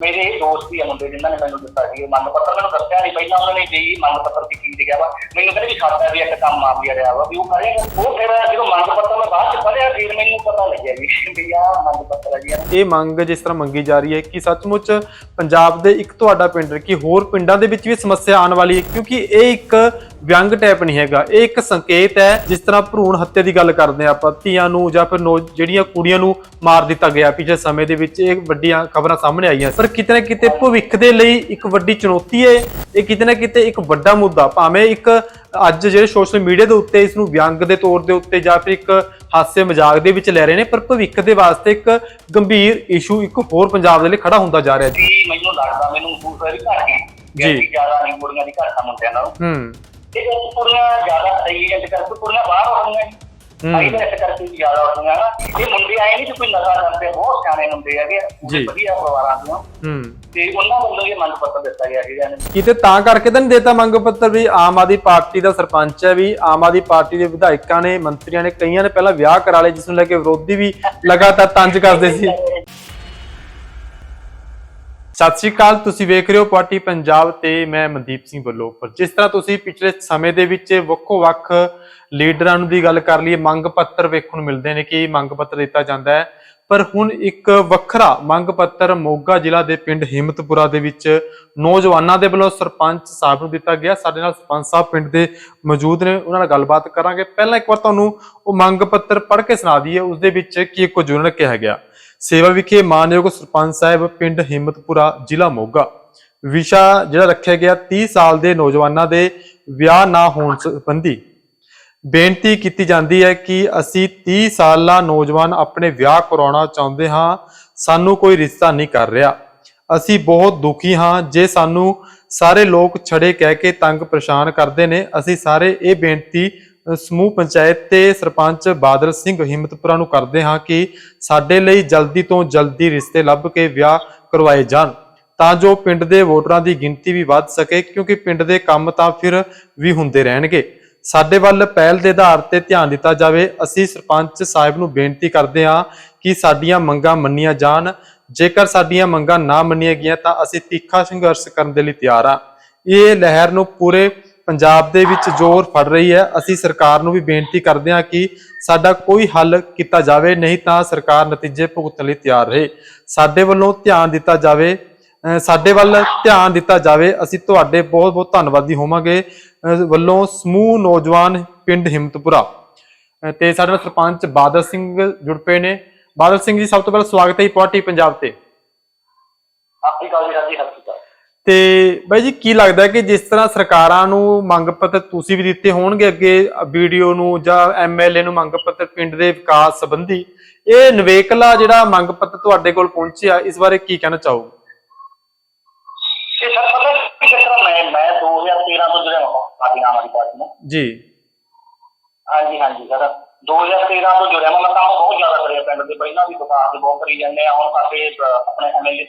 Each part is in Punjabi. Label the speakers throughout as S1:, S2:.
S1: ਮੇਰੇ ਦੋਸਤ ਹੀ ਆ ਮੁੰਡੇ, ਜਿਨ੍ਹਾਂ ਨੇ ਮੈਨੂੰ ਦਿੱਤਾ ਸੀ ਇਹ ਮੰਗ ਪੱਤਰ ਮੈਨੂੰ ਦੱਸਿਆ ਨਹੀਂ ਪਹਿਲਾਂ ਉਹਨਾਂ ਨੇ ਜੀ ਮੰਗ ਪੱਤਰ ਦੀ ਕੀ ਲਿਖਿਆ ਵਾ, ਮੈਨੂੰ ਕਹਿੰਦੇ ਵੀ ਸਾਡਾ ਵੀ ਇੱਕ ਕੰਮ ਆ ਵੀ ਰਿਹਾ ਵਾ, ਵੀ ਉਹ ਕਰੇਗਾ ਉਹ ਫਿਰ ਜਦੋਂ ਮੰਗ ਪੱਤਰ ਮੈਂ ਬਾਅਦ ਚ ਪੜਿਆ ਫਿਰ ਮੈਨੂੰ ਪਤਾ ਲੱਗਿਆ ਵੀ ਵੀ ਆਹ ਮੰਗ ਪੱਤਰ ਆ ਜੀ
S2: ਇਹ ਮੰਗ ਜਿਸ ਤਰ੍ਹਾਂ ਮੰਗੀ ਜਾ ਰਹੀ ਹੈ ਕਿ ਸੱਚਮੁੱਚ ਪੰਜਾਬ ਦੇ ਇੱਕ ਤੁਹਾਡਾ ਪਿੰਡ ਹੈ ਹੋਰ ਪਿੰਡਾਂ ਦੇ ਵਿੱਚ ਵੀ ਸਮੱਸਿਆ ਆਉਣ ਵਾਲੀ ਹੈ, ਕਿਉਂਕਿ ਇਹ ਇੱਕ ਵਿਅੰਗ ਟੈਪ ਨਹੀਂ ਹੈਗਾ। ਇਹ ਇੱਕ ਸੰਕੇਤ ਹੈ ਜਿਸ ਤਰ੍ਹਾਂ ਭਰੂਣ ਹੱਤਿਆ ਦੀ ਗੱਲ ਕਰਦੇ ਹਾਂ ਆਪਾਂ। ਧੀਆਂ ਨੂੰ ਜਾਂ ਫਿਰ ਜਿਹੜੀਆਂ ਕੁੜੀਆਂ ਨੂੰ ਮਾਰ ਦਿੱਤਾ ਗਿਆ ਪਿਛਲੇ ਸਮੇਂ ਦੇ ਵਿੱਚ ਇਹ ਵੱਡੀਆਂ ਖਬਰਾਂ ਸਾਹਮਣੇ ਆਈਆਂ। ਪਰ ਕਿਤੇ ਨਾ ਕਿਤੇ ਭਵਿੱਖ ਦੇ ਲਈ ਇੱਕ ਵੱਡੀ ਚੁਣੌਤੀ ਹੈ। ਇਹ ਕਿਤੇ ਨਾ ਕਿਤੇ ਇੱਕ ਵੱਡਾ ਮੁੱਦਾ ਭਾਵੇਂ ਇੱਕ ਅੱਜ ਜਿਹੜੇ ਸੋਸ਼ਲ ਮੀਡੀਆ ਦੇ ਉੱਤੇ ਇਸ ਨੂੰ ਵਿਅੰਗ ਦੇ ਤੌਰ ਦੇ ਉੱਤੇ ਜਾਂ ਫਿਰ ਇੱਕ ਹਾਸੇ ਮਜ਼ਾਕ ਦੇ ਵਿੱਚ ਲੈ ਰਹੇ ਨੇ ਪਰ ਭਵਿੱਖ ਦੇ ਵਾਸਤੇ ਇੱਕ ਗੰਭੀਰ ਇਸ਼ੂ ਇੱਕ ਹੋਰ ਪੰਜਾਬ ਦੇ ਲਈ ਖੜਾ ਹੁੰਦਾ ਜਾ ਰਿਹਾ ਜੀ
S1: ਮੈਨੂੰ ਲੱਗਦਾ ਮੈਨੂੰ ਮਹਿਸੂਸ ਵੀ ਘੱਟ ਗਈ
S2: ਜੀ।
S1: ਜ਼ਿਆਦਾ ਨਹੀਂ ਕੁੜੀਆਂ ਦੀ ਘੱਟ ਮੁੰਡਿਆਂ ਨਾਲੋਂ।
S2: ਹੂੰ।
S1: ਤੇ ਉਹ ਕੁੜੀਆਂ ਜ਼ਿਆਦਾ ਸਹੀ ਹੈ ਕਰਕੇ ਕੁੜੀਆਂ ਬਾਹਰ ਜੀ
S2: ਹੂੰ।
S1: ਆਈ ਤਾਂ ਇਸ ਕਰਕੇ ਵੀ ਜ਼ਿਆਦਾ ਆਉਂਦੀਆਂ ਨਾ। ਇਹ ਮੁੰਡੇ ਆਏ ਨਹੀਂ ਕਿ ਕੋਈ ਨਸ਼ਾ ਕਰਦੇ ਬਹੁਤ ਸਿਆਣੇ ਮੁੰਡੇ ਹੈਗੇ
S2: ਜੀ।
S1: ਵਧੀਆ ਪਰਿਵਾਰਾਂ ਤੋਂ
S2: ਹੂੰ।
S1: ਤੇ ਉਹਨਾਂ ਵੱਲੋਂ ਇਹ ਮੰਗ ਪੱਤਰ ਦਿੱਤਾ ਗਿਆ ਸੀਗਾ ਇਹਨੂੰ।
S2: ਕਿਤੇ ਤਾਂ ਕਰਕੇ ਤਾਂ ਨਹੀਂ ਦੇਤਾ ਮੰਗ ਪੱਤਰ ਵੀ ਆਮ ਆਦਮੀ ਪਾਰਟੀ ਦਾ ਸਰਪੰਚ ਹੈ ਵੀ ਆਮ ਆਦਮੀ ਪਾਰਟੀ ਦੇ ਵਿਧਾਇਕਾਂ ਨੇ ਮੰਤਰੀਆਂ ਨੇ ਕਈਆਂ ਨੇ ਪਹਿਲਾਂ ਵਿਆਹ ਕਰਾ ਲਏ ਜਿਸ ਨੂੰ ਲੈ ਕੇ ਵਿਰੋਧੀ ਵੀ ਲਗਾਤਾਰ ਤੰਜ ਕਰਦੇ ਸੀ। ਸਤਿ ਸ਼੍ਰੀ ਅਕਾਲ, ਤੁਸੀਂ ਵੇਖ ਰਹੇ ਹੋ ਪਾਰਟੀ ਪੰਜਾਬ ਤੇ ਮੈਂ ਮਨਦੀਪ ਸਿੰਘ ਵੱਲੋਂ ਪਰ ਜਿਸ ਤਰ੍ਹਾਂ ਤੁਸੀਂ ਪਿਛਲੇ ਸਮੇਂ ਦੇ ਵਿੱਚ ਵੱਖੋ ਵੱਖ ਲੀਡਰਾਂ ਨੂੰ ਦੀ ਗੱਲ ਕਰ ਲਈਏ, ਮੰਗ ਪੱਤਰ ਵੇਖਣ ਨੂੰ ਮਿਲਦੇ ਨੇ ਕਿ ਮੰਗ ਪੱਤਰ ਦਿੱਤਾ ਜਾਂਦਾ ਹੈ। ਪਰ ਹੁਣ ਇੱਕ ਵੱਖਰਾ ਮੰਗ ਪੱਤਰ ਮੋਗਾ ਜ਼ਿਲ੍ਹਾ ਦੇ ਪਿੰਡ ਹਿੰਮਤਪੁਰਾ ਦੇ ਵਿੱਚ ਨੌਜਵਾਨਾਂ ਦੇ ਵੱਲੋਂ ਸਰਪੰਚ ਸਾਹਿਬ ਨੂੰ ਦਿੱਤਾ ਗਿਆ। ਸਾਡੇ ਨਾਲ ਸਰਪੰਚ ਸਾਹਿਬ ਪਿੰਡ ਦੇ ਮੌਜੂਦ ਨੇ, ਉਹਨਾਂ ਨਾਲ ਗੱਲਬਾਤ ਕਰਾਂਗੇ। ਪਹਿਲਾਂ ਇੱਕ ਵਾਰ ਤੁਹਾਨੂੰ ਉਹ ਮੰਗ ਪੱਤਰ ਪੜ੍ਹ ਕੇ ਸੁਣਾ ਦਈਏ, ਉਸ ਦੇ ਵਿੱਚ ਕੀ ਕੁਝ ਉਹਨਾਂ ਨੇ ਕਿਹਾ ਗਿਆ। ਸੇਵਾ ਵਿਖੇ ਮਾਨਯੋਗ ਸਰਪੰਚ ਸਾਹਿਬ, ਪਿੰਡ ਹਿੰਮਤਪੁਰਾ, ਜ਼ਿਲ੍ਹਾ ਮੋਗਾ। ਵਿਸ਼ਾ ਜਿਹੜਾ ਰੱਖਿਆ ਗਿਆ 30 ਸਾਲ ਦੇ ਨੌਜਵਾਨਾਂ ਦੇ ਵਿਆਹ ਨਾ ਹੋਣ ਸੰਬੰਧੀ ਬੇਨਤੀ ਕੀਤੀ ਜਾਂਦੀ ਹੈ ਕਿ ਅਸੀਂ 30 ਸਾਲਾਂ ਨੌਜਵਾਨ ਆਪਣੇ ਵਿਆਹ ਕਰਾਉਣਾ ਚਾਹੁੰਦੇ ਹਾਂ, ਸਾਨੂੰ ਕੋਈ ਰਿਸ਼ਤਾ ਨਹੀਂ ਕਰ ਰਿਹਾ। ਅਸੀਂ ਬਹੁਤ ਦੁਖੀ ਹਾਂ ਜੇ ਸਾਨੂੰ ਸਾਰੇ ਲੋਕ ਛੜੇ ਕਹਿ ਕੇ ਤੰਗ ਪਰੇਸ਼ਾਨ ਕਰਦੇ ਨੇ, ਅਸੀਂ ਸਾਰੇ ਇਹ ਬੇਨਤੀ ਸਮੂਹ ਪੰਚਾਇਤ ਤੇ ਸਰਪੰਚ ਬਾਦਲ ਸਿੰਘ ਹਿੰਮਤਪੁਰਾ ਨੂੰ ਕਰਦੇ ਹਾਂ ਕਿ ਸਾਡੇ ਲਈ ਜਲਦੀ ਤੋਂ ਜਲਦੀ ਰਿਸ਼ਤੇ ਲੱਭ ਕੇ ਵਿਆਹ ਕਰਵਾਏ ਜਾਣ, ਤਾਂ ਜੋ ਪਿੰਡ ਦੇ ਵੋਟਰਾਂ ਦੀ ਗਿਣਤੀ ਵੀ ਵੱਧ ਸਕੇ, ਕਿਉਂਕਿ ਪਿੰਡ ਦੇ ਕੰਮ ਤਾਂ ਫਿਰ ਵੀ ਹੁੰਦੇ ਰਹਿਣਗੇ। ਸਾਡੇ ਵੱਲ ਪਹਿਲ ਦੇ ਆਧਾਰ ਤੇ ਧਿਆਨ ਦਿੱਤਾ ਜਾਵੇ, ਅਸੀਂ ਸਰਪੰਚ ਸਾਹਿਬ ਨੂੰ ਬੇਨਤੀ ਕਰਦੇ ਹਾਂ ਕਿ ਸਾਡੀਆਂ ਮੰਗਾਂ ਮੰਨੀਆਂ ਜਾਣ। ਜੇਕਰ ਸਾਡੀਆਂ ਮੰਗਾਂ ਨਾ ਮੰਨੀਆਂ ਗਈਆਂ ਤਾਂ ਅਸੀਂ ਤਿੱਖਾ ਸੰਘਰਸ਼ ਕਰਨ ਦੇ ਲਈ ਤਿਆਰ ਹਾਂ। ਇਹ ਲਹਿਰ ਨੂੰ ਪੂਰੇ ਪੰਜਾਬ ਦੇ ਵਿੱਚ ਜ਼ੋਰ ਫੜ ਰਹੀ ਹੈ। ਅਸੀਂ ਸਰਕਾਰ ਨੂੰ ਵੀ ਬੇਨਤੀ ਕਰਦੇ ਹਾਂ ਕਿ ਸਾਡਾ ਕੋਈ ਹੱਲ ਕੀਤਾ ਜਾਵੇ, ਨਹੀਂ ਤਾਂ ਸਰਕਾਰ ਨਤੀਜੇ ਭੁਗਤਣ ਲਈ ਤਿਆਰ ਰਹੇ। ਸਾਡੇ ਵੱਲੋਂ ਧਿਆਨ ਦਿੱਤਾ ਜਾਵੇ ਸਾਡੇ ਵੱਲ ਧਿਆਨ ਦਿੱਤਾ ਜਾਵੇ। ਅਸੀਂ ਤੁਹਾਡੇ ਬਹੁਤ ਬਹੁਤ ਧੰਨਵਾਦੀ ਹੋਵਾਂਗੇ। ਵੱਲੋਂ ਸਮੂਹ ਨੌਜਵਾਨ ਪਿੰਡ ਹਿੰਮਤਪੁਰਾ, ਅਹ ਤੇ ਸਾਡੇ ਨਾਲ ਸਰਪੰਚ ਬਾਦਲ ਸਿੰਘ ਜੁੜ ਪਏ ਨੇ। ਬਾਦਲ ਸਿੰਘ ਜੀ, ਸਭ ਤੋਂ ਪਹਿਲਾਂ ਸਵਾਗਤ ਹੈ ਪਾਰਟੀ ਪੰਜਾਬ ਤੇ।
S1: ਆਪਣੀ ਗੱਲ ਜੀ ਸਤਿ ਸ਼੍ਰੀ ਅਕਾਲ
S2: ਤੇ ਬਾਈ ਜੀ ਕੀ ਲੱਗਦਾ ਕਿ ਜਿਸ ਤਰ੍ਹਾਂ ਸਰਕਾਰਾਂ ਨੂੰ ਮੰਗ ਪੱਤਰ ਤੁਸੀਂ ਵੀ ਦਿੱਤੇ ਹੋਣਗੇ ਅੱਗੇ ਵੀਡੀਓ ਨੂੰ ਜਾਂ ਐਮਐਲਏ ਨੂੰ ਮੰਗ ਪੱਤਰ ਪਿੰਡ ਦੇ ਵਿਕਾਸ ਸੰਬੰਧੀ ਇਹ ਨਵੇਕਲਾ ਜਿਹੜਾ ਮੰਗ ਪੱਤਰ ਤੁਹਾਡੇ ਕੋਲ ਪਹੁੰਚਿਆ ਇਸ ਬਾਰੇ ਕੀ ਕਹਿਣਾ ਚਾਹੋਗੇ?
S1: ਇਹ ਸਰ ਪਤਾ ਕੀ ਕਿਸ ਤਰ੍ਹਾਂ ਮੈਂ ਮੈਂ 2013 ਤੋਂ ਜੁੜਿਆ ਹਾਂ ਪਾਰਟੀ ਨਾਮ ਦੀ ਪਾਰਟੀ ਨਾਲ
S2: ਜੀ।
S1: ਹਾਂਜੀ ਹਾਂਜੀ ਸਰ। 2013 ਤੋਂ ਜੁੜਿਆ ਮੈਂ ਕੰਮ ਬਹੁਤ ਜ਼ਿਆਦਾ ਕਰਿਆ ਪਿੰਡ ਦੇ। ਪਹਿਲਾਂ ਵੀ ਵਿਕਾਸ ਦੇ ਬਹੁਤ ਕਰੀ ਜਾਂਦੇ ਆ ਹੁਣ ਸਾਡੇ ਆਪਣੇ M L A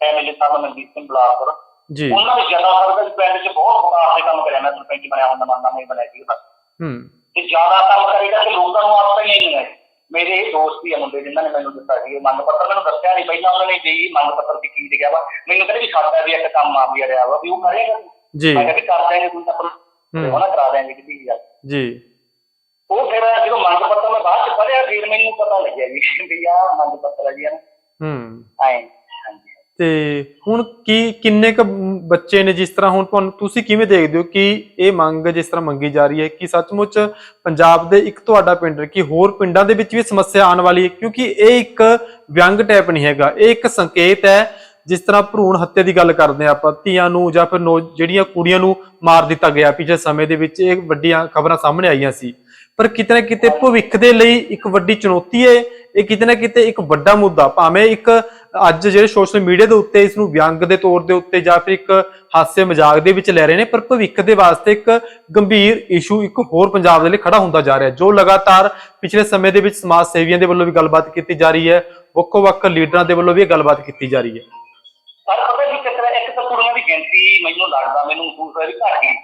S1: M L A ਸਾਹਿਬ ਮਨਜੀਤ ਸਿੰਘ ਬਲਾਸਪੁਰ
S2: ਜੀ।
S1: ਉਹਨਾਂ ਨੇ ਜਨਰਲ ਸਰਕਲ ਪਿੰਡ 'ਚ ਬਹੁਤ ਵਿਕਾਸ ਦੇ ਕੰਮ ਕਰਿਆ ਮੈਂ ਸਰਪੰਚ ਬਣਿਆ ਹੁੰਦਾ ਮੰਨਦਾ ਨਹੀਂ ਬਣਿਆ ਸੀ ਬਸ
S2: ਹੂੰ।
S1: ਤੇ ਜ਼ਿਆਦਾ ਕੰਮ ਕਰੇਗਾ ਕਿ ਲੋਕਾਂ ਨੂੰ ਆਪਤਾ ਹੀ ਨਹੀਂ ਹੈ। ਮੇਰੇ ਇਹ ਦੋਸਤ ਹੀ ਆ ਮੁੰਡੇ ਜਿਨ੍ਹਾਂ ਨੇ ਮੈਨੂੰ ਦਿੱਤਾ ਸੀ। ਮੰਗ ਪੱਤਰ ਮੈਨੂੰ ਦੱਸਿਆ ਨਹੀਂ। ਪਹਿਲਾਂ ਉਹਨਾਂ ਨੇ ਜੀ ਮੰਗ ਪੱਤਰ ਦੀ ਕੀ ਲਿਖਿਆ ਵਾ ਮੈਨੂੰ ਕਹਿੰਦੇ ਵੀ ਸਾਡਾ ਵੀ ਇੱਕ ਕੰਮ ਆ ਵੀ ਰਿਹਾ ਵਾ ਵੀ ਉਹ ਕਰੇਗਾ
S2: ਜੀ।
S1: ਮੈਂ ਕਿਹਾ ਕਰ ਦਿਆਂਗੇ ਕੋਈ ਤਾਂ
S2: ਹੂੰ।
S1: ਉਹਨਾਂ ਕਰਾ ਦਿਆਂਗੇ ਕਿਤੇ ਗੱਲ
S2: ਜੀ
S1: ਉਹ ਫਿਰ ਜਦੋਂ ਮੰਗ ਪੱਤਰ ਮੈਂ ਬਾਅਦ ਚ ਪੜਿਆ ਫਿਰ ਮੈਨੂੰ ਪਤਾ ਲੱਗਿਆ ਵੀ ਆਹ ਮੰਗ ਪੱਤਰ ਆ ਜੀ ਇਹਨੂੰ
S2: ਹੂੰ।
S1: ਆਏ ਹਾਂਜੀ
S2: ਤੇ ਹੁਣ ਕੀ, ਕਿੰਨੇ ਕ ਬੱਚੇ ਨੇ ਜਿਸ ਤਰ੍ਹਾਂ ਹੁਣ ਤੁਹਾਨੂੰ, ਤੁਸੀਂ ਕਿਵੇਂ ਦੇਖਦੇ ਹੋ ਕਿ ਇਹ ਮੰਗ ਜਿਸ ਤਰ੍ਹਾਂ ਮੰਗੀ ਜਾ ਰਹੀ ਹੈ ਕਿ ਸੱਚਮੁੱਚ ਪੰਜਾਬ ਦੇ ਇੱਕ ਤੁਹਾਡਾ ਪਿੰਡ ਕਿ ਹੋਰ ਪਿੰਡਾਂ ਦੇ ਵਿੱਚ ਵੀ ਸਮੱਸਿਆ ਆਉਣ ਵਾਲੀ ਹੈ? ਕਿਉਂਕਿ ਇਹ ਇੱਕ ਵਿਅੰਗ ਟੈਪ ਨਹੀਂ ਹੈਗਾ। ਇਹ ਇੱਕ ਸੰਕੇਤ ਹੈ, ਜਿਸ ਤਰ੍ਹਾਂ ਭਰੂਣ ਹੱਤਿਆ ਦੀ ਗੱਲ ਕਰਦੇ ਹਾਂ ਆਪਾਂ। ਧੀਆਂ ਨੂੰ ਜਾਂ ਫਿਰ ਨੌ- ਜਿਹੜੀਆਂ ਕੁੜੀਆਂ ਨੂੰ ਮਾਰ ਦਿੱਤਾ ਗਿਆ ਪਿਛਲੇ ਸਮੇਂ ਦੇ ਵਿੱਚ, ਇਹ ਵੱਡੀਆਂ ਖਬਰਾਂ ਸਾਹਮਣੇ ਆਈਆਂ ਸੀ। ਪਰ ਕਿਤੇ ਨਾ ਕਿਤੇ ਭਵਿੱਖ ਦੇ ਲਈ ਇੱਕ ਵੱਡੀ ਚੁਣੌਤੀ ਹੈ, ਇਹ ਕਿਤੇ ਨਾ ਕਿਤੇ ਇੱਕ ਵੱਡਾ ਮੁੱਦਾ, ਭਾਵੇਂ ਇੱਕ ਅੱਜ ਜਿਹੜੇ ਸੋਸ਼ਲ ਮੀਡੀਆ ਦੇ ਉੱਤੇ ਇਸ ਨੂੰ ਵਿਅੰਗ ਦੇ ਤੌਰ ਦੇ ਉੱਤੇ ਜਾਂ ਫਿਰ ਇੱਕ ਹਾਸੇ ਮਜ਼ਾਕ ਦੇ ਵਿੱਚ ਲੈ ਰਹੇ ਨੇ ਪਰ ਭਵਿੱਖ ਦੇ ਵਾਸਤੇ ਇੱਕ ਗੰਭੀਰ ਇਸ਼ੂ ਇੱਕ ਹੋਰ ਪੰਜਾਬ ਦੇ ਲਈ ਖੜਾ ਹੁੰਦਾ ਜਾ ਰਿਹਾ ਹੈ ਜੋ ਲਗਾਤਾਰ ਪਿਛਲੇ ਸਮੇਂ ਦੇ ਵਿੱਚ ਸਮਾਜ ਸੇਵੀਆਂ ਦੇ ਵੱਲੋਂ ਵੀ ਗੱਲਬਾਤ ਕੀਤੀ ਜਾ ਰਹੀ ਹੈ ਵੱਖੋ ਵੱਖ ਲੀਡਰਾਂ ਦੇ ਵੱਲੋਂ ਵੀ ਇਹ ਗੱਲਬਾਤ ਕੀਤੀ ਜਾ ਰਹੀ ਹੈ
S1: ਪਰ ਪਤਾ ਕੀ ਕਿਸ ਤਰ੍ਹਾਂ ਇੱਕ ਤਾਂ ਕੁੜੀਆਂ ਦੀ ਗਿਣਤੀ ਮੈਨੂੰ ਲੱਗਦਾ ਮੈਨੂੰ ਮਹਿਸੂਸ ਵੀ ਘੱਟ ਗਈ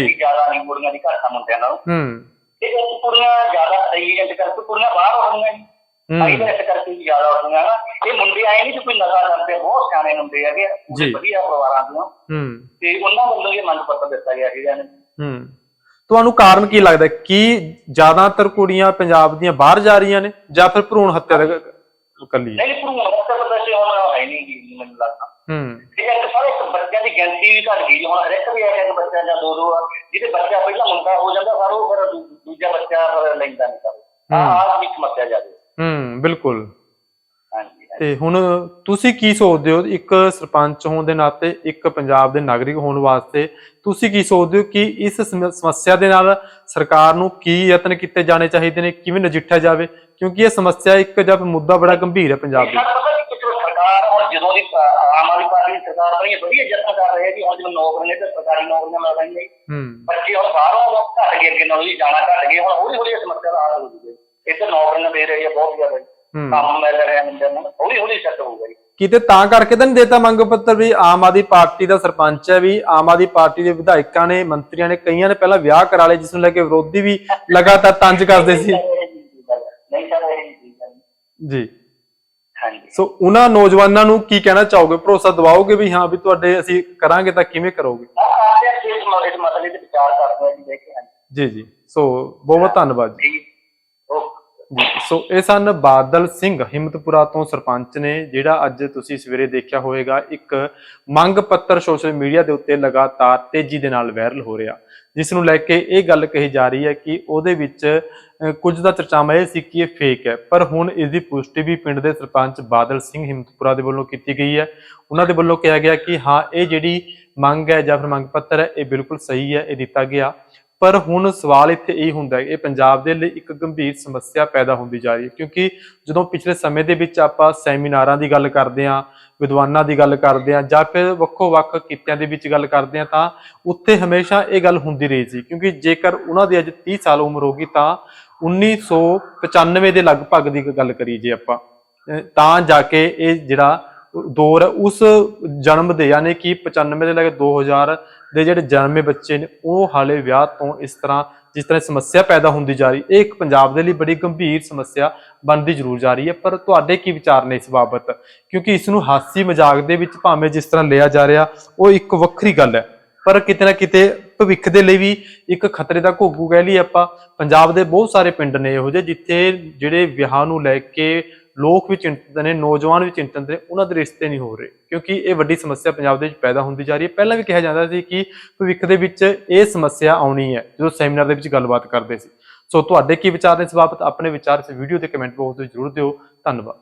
S2: ਜੀ।
S1: ਜ਼ਿਆਦਾ ਨਹੀਂ ਕੁੜੀਆਂ ਦੀ ਘੱਟ ਆ ਮੁੰਡਿਆਂ ਨਾਲੋਂ
S2: ਹੂੰ
S1: ਤੇ ਕੁੜੀਆਂ ਜ਼ਿਆਦਾ ਹੈ ਕਰਕੇ ਕੁੜੀਆਂ ਬਾਹਰ ਆਉਂਦੀਆਂ ਜੀ
S2: ਹੂੰ।
S1: ਆਈ ਤਾਂ ਇਸ ਕਰਕੇ ਵੀ ਜ਼ਿਆਦਾ ਹੁੰਦੀਆਂ ਨਾ। ਇਹ ਮੁੰਡੇ ਆਏ ਨਹੀਂ ਕਿ ਕੋਈ ਨਸ਼ਾ ਕਰਦੇ ਬਹੁਤ ਸਿਆਣੇ ਮੁੰਡੇ ਹੈਗੇ
S2: ਜੀ।
S1: ਵਧੀਆ ਪਰਿਵਾਰਾਂ ਤੋਂ
S2: ਹੂੰ।
S1: ਤੇ ਉਹਨਾਂ ਵੱਲੋਂ ਇਹ ਮੰਗ ਪੱਤਰ ਦਿੱਤਾ ਗਿਆ ਸੀਗਾ ਇਹਨੂੰ।
S2: ਹੂੰ। ਤੁਹਾਨੂੰ ਕਾਰਨ ਕੀ ਲੱਗਦਾ? ਕੀ ਜ਼ਿਆਦਾਤਰ ਕੁੜੀਆਂ ਪੰਜਾਬ ਦੀਆਂ ਬਾਹਰ ਜਾ ਰਹੀਆਂ ਨੇ ਜਾਂ ਫਿਰ ਭਰੂਣ ਹੱਤਿਆ ਦਾ ਕੱਲੀ
S1: ਨਹੀਂ ਭਰੂਣ ਹੱਤਿਆ ਤਾਂ ਵੈਸੇ ਹੁਣ ਹੈ ਨਹੀਂ ਜੀ ਮੈਨੂੰ ਲੱਗਦਾ।
S2: ਹੂੰ।
S1: ਠੀਕ ਹੈ ਇੱਕ ਸਾਰੇ ਬੱਚਿਆਂ ਦੀ ਗਿਣਤੀ ਵੀ ਘਟ ਗਈ ਹੁਣ ਹਰ ਇੱਕ ਵੀ ਇੱਕ ਬੱਚਾ ਜਾਂ ਦੋ ਦੋ ਜਿਹਦੇ ਬੱਚਾ ਪਹਿਲਾਂ ਮੁੰਡਾ ਹੋ ਜਾਂਦਾ ਪਰ ਉਹ ਫਿਰ ਦੂ- ਦੂਜਾ ਬੱਚਾ ਫਿਰ ਲੈਂਦਾ ਨਹੀਂ ਕਰ ਆਹ ਆਹ ਵੀ ਸਮੱਸਿਆ ਜਾਂਦੀ
S2: ਹੂੰ ਬਿਲਕੁਲ।
S1: ਹਾਂਜੀ।
S2: ਤੇ ਹੁਣ ਤੁਸੀਂ ਕੀ ਸੋਚਦੇ ਹੋ? ਇੱਕ ਸਰਪੰਚ ਹੋਣ ਦੇ ਨਾਤੇ ਇੱਕ ਪੰਜਾਬ ਦੇ ਨਾਗਰਿਕ ਹੋਣ ਵਾਸਤੇ ਤੁਸੀਂ ਕੀ ਸੋਚਦੇ ਹੋ ਕਿ ਇਸ ਸਮ- ਸਮੱਸਿਆ ਦੇ ਨਾਲ ਸਰਕਾਰ ਨੂੰ ਕੀ ਯਤਨ ਕੀਤੇ ਜਾਣੇ ਚਾਹੀਦੇ ਨੇ ਕਿਵੇਂ ਨਜਿੱਠਿਆ ਜਾਵੇ? ਕਿਉਂਕਿ ਇਹ ਸਮੱਸਿਆ ਇੱਕ ਜਦ ਮੁੱਦਾ ਬੜਾ ਗੰਭੀਰ ਹੈ ਪੰਜਾਬ
S1: ਇਹਨਾਂ
S2: ਦੇ
S1: ਪਤਾ ਕਿ ਸਰਕਾਰ ਹੁਣ ਜਦੋਂ ਦੀ ਅ, ਆਮ ਆਦਮੀ ਪਾਰਟੀ ਦੀ ਸਰਕਾਰ ਬਣੀ ਹੈ, ਵਧੀਆ ਯਤਨ ਕਰ ਰਹੀ ਹੈ ਜੀ। ਹੁਣ ਜਿਵੇਂ ਨੌਕਰੀਆਂ ਤੇ ਸਰਕਾਰੀ ਨੌਕਰੀਆਂ ਮਿਲ ਰਹੀਆਂ ਜੀ
S2: ਹੂੰ।
S1: ਬੱਚੇ ਹੁਣ ਬਾਹਰੋਂ ਘੱਟ ਗਏ ਅੱਗੇ ਨਾਲੋਂ ਜੀ ਜਾਣਾ ਘੱਟ ਗਏ। ਹੁਣ ਹੌਲੀ ਹੌਲੀ ਇਹ ਸਮੱਸਿਆ ਦਾ ਹੱਲ ਹੋ ਜੂਗਾ। ਇੱਧਰ ਨੌਕਰੀਆਂ ਦੇ ਰਹੇ ਆ ਬਹੁਤ ਜ਼ਿਆਦਾ। ਜੀ।
S2: ਹੂੰ।
S1: ਕੰਮ ਮਿਲ ਰਿਹਾ ਮੁੰਡਿਆਂ ਨੂੰ। ਹੌਲੀ ਹੌਲੀ ਸੈੱਟ ਹੋਊਗਾ ਜੀ।
S2: ਕਿਤੇ ਤਾਂ ਕਰਕੇ ਤਾਂ ਨਹੀਂ ਦੇਤਾ ਮੰਗ ਪੱਤਰ ਵੀ ਆਮ ਆਦਮੀ ਪਾਰਟੀ ਦਾ ਸਰਪੰਚ ਹੈ ਵੀ ਆਮ ਆਦਮੀ ਪਾਰਟੀ ਦੇ ਵਿਧਾਇਕਾਂ ਨੇ ਮੰਤਰੀਆਂ ਨੇ ਕਈਆਂ ਨੇ ਪਹਿਲਾਂ ਵਿਆਹ ਕਰਾ ਲਏ ਜਿਸ ਨੂੰ ਲੈ ਕੇ ਵਿਰੋਧੀ ਵੀ ਲਗਾਤਾਰ ਤੰਜ ਕਰਦੇ ਸੀ।
S1: ਨਹੀਂ ਸਰ ਇਹ ਨਹੀਂ ਗੱਲ।
S2: ਜੀ।
S1: ਹਾਂਜੀ।
S2: ਸੋ ਉਹਨਾਂ ਨੌਜਵਾਨਾਂ ਨੂੰ ਕੀ ਕਹਿਣਾ ਚਾਹੋਗੇ? ਭਰੋਸਾ ਦਿਵਾਓਗੇ ਵੀ ਹਾਂ ਵੀ ਤੁਹਾਡੇ ਅਸੀਂ ਕਰਾਂਗੇ ਤਾਂ ਕਿਵੇਂ ਕਰੋਗੇ?
S1: ਇਸ ਮਸਲੇ ਤੇ ਵਿਚਾਰ ਕਰਦੇ ਹਾਂ ਜੀ ਹਾਂ
S2: ਜੀ। ਸੋ ਬਹੁਤ ਬਹੁਤ ਧੰਨਵਾਦ ਜੀ। ਸੋ ਇਹ ਸਨ ਬਾਦਲ ਸਿੰਘ ਹਿੰਮਤਪੁਰਾ ਤੋਂ ਸਰਪੰਚ ਨੇ ਜਿਹੜਾ ਅੱਜ ਤੁਸੀਂ ਸਵੇਰੇ ਦੇਖਿਆ ਹੋਵੇਗਾ ਇੱਕ ਮੰਗ ਪੱਤਰ ਸੋਸ਼ਲ ਮੀਡੀਆ ਦੇ ਉੱਤੇ ਲਗਾਤਾਰ ਤੇਜ਼ੀ ਦੇ ਨਾਲ ਵਾਇਰਲ ਹੋ ਰਿਹਾ। ਜਿਸ ਨੂੰ ਲੈ ਕੇ ਇਹ ਗੱਲ ਕਹੀ ਜਾ ਰਹੀ ਹੈ ਕਿ ਉਹਦੇ ਵਿੱਚ ਅਹ, ਕੁਝ ਦਾ ਚਰਚਾਵਾਂ ਇਹ ਸੀ ਕਿ ਇਹ ਫੇਕ ਹੈ ਪਰ ਹੁਣ ਇਸ ਦੀ ਪੁਸ਼ਟੀ ਵੀ ਪਿੰਡ ਦੇ ਸਰਪੰਚ ਬਾਦਲ ਸਿੰਘ ਹਿੰਮਤਪੁਰਾ ਦੇ ਵੱਲੋਂ ਕੀਤੀ ਗਈ ਹੈ। ਉਹਨਾਂ ਦੇ ਵੱਲੋਂ ਕਿਹਾ ਗਿਆ ਕਿ ਹਾਂ ਇਹ ਜਿਹੜੀ ਮੰਗ ਹੈ ਜਾਂ ਫਿਰ ਮੰਗ ਪੱਤਰ ਹੈ ਇਹ ਬਿਲਕੁਲ ਸਹੀ ਹੈ ਇਹ ਦਿੱਤਾ ਗਿਆ। ਪਰ ਹੁਣ ਸਵਾਲ ਇੱਥੇ ਇਹ ਹੁੰਦਾ ਹੈ ਇਹ ਪੰਜਾਬ ਦੇ ਲਈ ਇੱਕ ਗੰਭੀਰ ਸਮੱਸਿਆ ਪੈਦਾ ਹੁੰਦੀ ਜਾ ਰਹੀ ਹੈ, ਕਿਉਂਕਿ ਜਦੋਂ ਪਿਛਲੇ ਸਮੇਂ ਦੇ ਵਿੱਚ ਆਪਾਂ ਸੈਮੀਨਾਰਾਂ ਦੀ ਗੱਲ ਕਰਦੇ ਹਾਂ, ਵਿਦਵਾਨਾਂ ਦੀ ਗੱਲ ਕਰਦੇ ਹਾਂ ਜਾਂ ਫਿਰ ਵੱਖੋ ਵੱਖ ਕਿੱਤਿਆਂ ਦੇ ਵਿੱਚ ਗੱਲ ਕਰਦੇ ਹਾਂ, ਤਾਂ ਉੱਥੇ ਹਮੇਸ਼ਾ ਇਹ ਗੱਲ ਹੁੰਦੀ ਰਹੀ ਸੀ, ਕਿਉਂਕਿ ਜੇਕਰ ਉਹਨਾਂ ਦੀ ਅੱਜ 30 ਸਾਲ ਉਮਰ ਹੋਗੀ ਤਾਂ 1995 ਦੇ ਲਗਭਗ ਦੀ ਗੱਲ ਕਰੀ ਜੇ ਆਪਾਂ ਤਾਂ ਜਾ ਕੇ ਇਹ ਜਿਹੜਾ ਦੌਰ ਉਸ ਜਨਮ ਦੇ ਯਾਨੀ ਕਿ 95 ਦੇ ਲੈ ਕੇ 2000 ਦੇ ਜਿਹੜੇ ਜਨਮੇ ਬੱਚੇ ਨੇ, ਉਹ ਹਾਲੇ ਵਿਆਹ ਤੋਂ ਇਸ ਤਰ੍ਹਾਂ ਜਿਸ ਤਰ੍ਹਾਂ ਸਮੱਸਿਆ ਪੈਦਾ ਹੁੰਦੀ ਜਾ ਰਹੀ, ਇਹ ਇੱਕ ਪੰਜਾਬ ਦੇ ਲਈ ਬੜੀ ਗੰਭੀਰ ਸਮੱਸਿਆ ਬਣਦੀ ਜ਼ਰੂਰ ਜਾ ਰਹੀ ਹੈ। ਪਰ ਤੁਹਾਡੇ ਕੀ ਵਿਚਾਰ ਨੇ ਇਸ ਬਾਬਤ? ਕਿਉਂਕਿ ਇਸ ਨੂੰ ਹਾਸੀ ਮਜ਼ਾਕ ਦੇ ਵਿੱਚ ਭਾਵੇਂ ਜਿਸ ਤਰ੍ਹਾਂ ਲਿਆ ਜਾ ਰਿਹਾ, ਉਹ ਇੱਕ ਵੱਖਰੀ ਗੱਲ ਹੈ। ਪਰ ਕਿਤੇ ਨਾ ਕਿਤੇ ਭਵਿੱਖ ਦੇ ਲਈ ਵੀ ਇੱਕ ਖਤਰੇ ਦਾ ਘੋਗੂ ਕਹਿ ਲਈ ਆਪਾਂ। ਪੰਜਾਬ ਦੇ ਬਹੁਤ ਸਾਰੇ ਪਿੰਡ ਨੇ ਇਹੋ ਜਿਹੇ, ਜਿੱਥੇ ਜਿਹੜੇ ਵਿਆਹ ਨੂੰ ਲੈ ਕੇ ਲੋਕ ਵੀ ਚਿੰਤਤ ਨੇ, ਨੌਜਵਾਨ ਵੀ ਚਿੰਤਤ ਨੇ, ਉਹਨਾਂ ਦੇ ਰਿਸ਼ਤੇ ਨਹੀਂ ਹੋ ਰਹੇ। ਕਿਉਂਕਿ ਇਹ ਵੱਡੀ ਸਮੱਸਿਆ ਪੰਜਾਬ ਦੇ ਵਿੱਚ ਪੈਦਾ ਹੁੰਦੀ ਜਾ ਰਹੀ ਹੈ। ਪਹਿਲਾਂ ਵੀ ਕਿਹਾ ਜਾਂਦਾ ਸੀ ਕਿ ਭਵਿੱਖ ਦੇ ਵਿੱਚ ਇਹ ਸਮੱਸਿਆ ਆਉਣੀ ਹੈ, ਜਦੋਂ ਸੈਮੀਨਾਰ ਦੇ ਵਿੱਚ ਗੱਲਬਾਤ ਕਰਦੇ ਸੀ। ਸੋ ਤੁਹਾਡੇ ਕੀ ਵਿਚਾਰ ਨੇ ਇਸ ਬਾਬਤ? ਆਪਣੇ ਵਿਚਾਰ ਇਸ ਵੀਡੀਓ ਦੇ ਕਮੈਂਟ ਬਾਕਸ ਵਿੱਚ ਜ਼ਰੂਰ ਦਿਓ। ਧੰਨਵਾਦ।